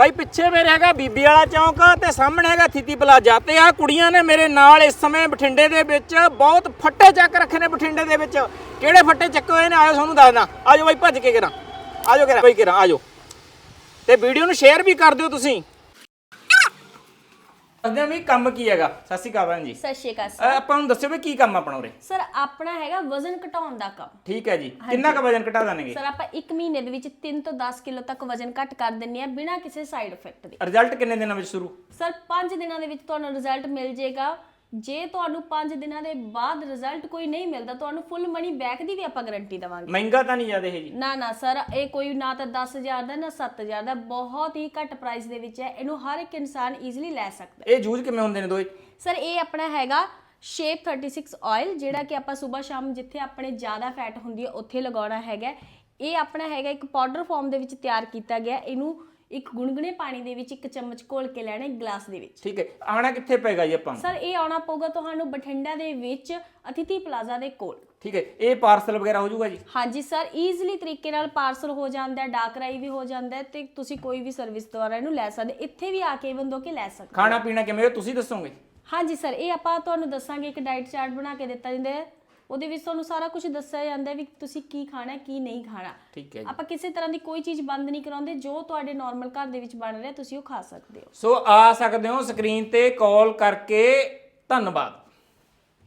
ਬਾਈ ਪਿੱਛੇ ਮੇਰੇ ਹੈਗਾ ਬੀਬੀ ਵਾਲਾ ਚੌਂਕ ਤੇ ਸਾਹਮਣੇ ਹੈਗਾ ਥੀਤੀ ਪਲਾਜ਼ਾ ਤੇ ਆ ਕੁੜੀਆਂ ਨੇ ਮੇਰੇ ਨਾਲ ਇਸ ਸਮੇਂ ਬਠਿੰਡੇ ਦੇ ਵਿੱਚ ਬਹੁਤ ਫੱਟੇ ਚੱਕ ਰੱਖੇ ਨੇ ਬਠਿੰਡੇ ਦੇ ਵਿੱਚ। ਕਿਹੜੇ ਫੱਟੇ ਚੱਕੇ ਹੋਏ ਨੇ? ਆਇਓ ਤੁਹਾਨੂੰ ਦੱਸਦਾ। ਆਜੋ ਬਾਈ ਭੱਜ ਕੇ ਕਰਾਂ। ਆਜੋ ਕਰਾਂ। ਬਾਈ ਕਰਾਂ, ਆਜੋ। ਤੇ ਵੀਡੀਓ ਨੂੰ ਸ਼ੇਅਰ ਵੀ ਕਰ ਦਿਓ ਤੁਸੀਂ। ਦੱਸਦੇ ਵੀ ਕੰਮ ਕੀ ਹੈਗਾ। ਸਤਿ ਸ਼੍ਰੀ ਅਕਾਲ ਭੈਣ ਜੀ। ਸਤਿ ਸ਼੍ਰੀ ਅਕਾਲ ਸਰ। ਆਪਾਂ ਨੂੰ ਦੱਸਿਓ ਵੀ ਕੀ ਕੰਮ ਆਪਣਾ ਉਰੇ? ਸਰ ਆਪਣਾ ਹੈਗਾ ਵਜ਼ਨ ਘਟਾਉਣ ਦਾ ਕੰਮ। ਠੀਕ ਹੈ ਜੀ। ਕਿੰਨਾ ਕੁ ਵਜਨ ਘਟਾ ਦਾਂਗੇ ਸਰ ਆਪਾਂ 1 ਮਹੀਨੇ ਦੇ ਵਿੱਚ 3 ਤੋਂ 10 ਕਿਲੋ ਤੱਕ ਵਜ਼ਨ ਘਟ ਕਰ ਦਿੰਨੇ ਆ ਬਿਨਾਂ ਕਿਸੇ ਸਾਈਡ ਇਫੈਕਟ ਦੇ। ਰਿਜ਼ਲਟ ਕਿੰਨੇ ਦਿਨਾਂ ਵਿੱਚ ਸ਼ੁਰੂ? ਸਰ 5 ਦਿਨਾਂ ਦੇ ਵਿੱਚ ਤੁਹਾਨੂੰ ਰਿਜ਼ਲਟ ਮਿਲ ਜਾਏਗਾ ਜੇ ਤੁਹਾਨੂੰ 5 ਦਿਨਾਂ ਦੇ ਬਾਅਦ ਰਿਜ਼ਲਟ ਕੋਈ ਨਹੀਂ ਮਿਲਦਾ ਤੁਹਾਨੂੰ ਫੁੱਲ ਮਨੀ ਬੈਕ ਦੀ ਵੀ ਆਪਾਂ ਗਾਰੰਟੀ ਦੇਵਾਂਗੇ। ਮਹਿੰਗਾ ਤਾਂ ਨਹੀਂ ਜ਼ਿਆਦਾ ਇਹ ਜੀ। ਨਾ ਨਾ ਸਰ ਇਹ ਕੋਈ ਨਾ ਤਾਂ 10000 ਦਾ ਨਾ 7000 ਦਾ ਬਹੁਤ ਹੀ ਘੱਟ ਪ੍ਰਾਈਸ ਦੇ ਵਿੱਚ ਹੈ। ਇਹਨੂੰ ਹਰ ਇੱਕ ਇਨਸਾਨ ਈਜ਼ੀਲੀ ਲੈ ਸਕਦਾ। ਇਹ ਯੂਜ਼ ਕਿਵੇਂ ਹੁੰਦੇ ਨੇ ਦੋਏ? ਸਰ ਇਹ ਆਪਣਾ ਹੈਗਾ ਸ਼ੇਪ 36 ਆਇਲ ਜਿਹੜਾ ਕਿ ਆਪਾਂ ਸਵੇਰ ਸ਼ਾਮ ਜਿੱਥੇ ਆਪਣੇ ਜ਼ਿਆਦਾ ਫੈਟ ਹੁੰਦੀ ਹੈ ਉੱਥੇ ਲਗਾਉਣਾ ਹੈਗਾ। ਇਹ ਆਪਣਾ ਹੈਗਾ ਇੱਕ ਪਾਊਡਰ ਫਾਰਮ ਦੇ ਵਿੱਚ ਤਿਆਰ ਕੀਤਾ ਗਿਆ। ਇਹਨੂੰ ਇੱਕ ਗੁਣਗੁਣੇ ਪਾਣੀ ਦੇ ਵਿੱਚ ਇੱਕ ਚਮਚ ਘੋਲ ਕੇ ਲੈਣਾ ਇੱਕ ਗਲਾਸ ਦੇ ਵਿੱਚ। ਠੀਕ ਹੈ ਆਣਾ ਕਿੱਥੇ ਪਏਗਾ ਜੀ ਆਪਾਂ? ਨੂੰ? ਸਰ ਇਹ ਆਉਣਾ ਪਊਗਾ ਤੁਹਾਨੂੰ ਬਠਿੰਡਾ ਦੇ ਵਿੱਚ ਅਤਿਥੀ ਪਲਾਜ਼ਾ ਦੇ ਕੋਲ। ਠੀਕ ਹੈ ਇਹ ਪਾਰਸਲ ਵਗੈਰਾ ਹੋ ਜਾਊਗਾ ਜੀ? ਹਾਂਜੀ ਸਰ ਈਜ਼ੀਲੀ ਤਰੀਕੇ ਨਾਲ ਪਾਰਸਲ ਹੋ ਜਾਂਦਾ ਹੈ ਡਾਕ ਰਾਈ ਵੀ ਹੋ ਜਾਂਦਾ ਹੈ ਤੇ ਤੁਸੀਂ ਕੋਈ ਵੀ ਸਰਵਿਸ ਦੁਆਰਾ ਇਹਨੂੰ ਲੈ ਸਕਦੇ ਇੱਥੇ ਵੀ ਆ ਕੇ ਇਵਨ ਦੋ ਕੇ ਲੈ ਸਕਦੇ ਖਾਣਾ ਪੀਣਾ ਕਿਵੇਂ ਹੋ ਤੁਸੀਂ ਦੱਸੋਗੇ? ਹਾਂਜੀ ਸਰ ਇਹ ਆਪਾਂ ਤੁਹਾਨੂੰ ਦੱਸਾਂਗੇ ਇੱਕ ਡਾਈਟ ਚਾਰਟ ਬਣਾ ਕੇ ਦਿੱਤਾ ਜਾਂਦਾ ਹੈ। ਉਹਦੇ ਵਿੱਚ ਤੁਹਾਨੂੰ ਸਾਰਾ ਕੁਝ ਦੱਸਿਆ ਜਾਂਦਾ ਹੈ ਵੀ ਤੁਸੀਂ ਕੀ ਖਾਣਾ ਹੈ ਕੀ ਨਹੀਂ ਖਾਣਾ। ਠੀਕ ਹੈ ਜੀ। ਆਪਾਂ ਕਿਸੇ ਤਰ੍ਹਾਂ ਦੀ ਕੋਈ ਚੀਜ਼ ਬੰਦ ਨਹੀਂ ਕਰਾਉਂਦੇ ਜੋ ਤੁਹਾਡੇ ਨਾਰਮਲ ਘਰ ਦੇ ਵਿੱਚ ਬਣ ਰਿਹਾ ਤੁਸੀਂ ਉਹ ਖਾ ਸਕਦੇ ਹੋ। ਸੋ ਆ ਸਕਦੇ ਹੋ ਸਕਰੀਨ ਤੇ ਕਾਲ ਕਰਕੇ ਧੰਨਵਾਦ।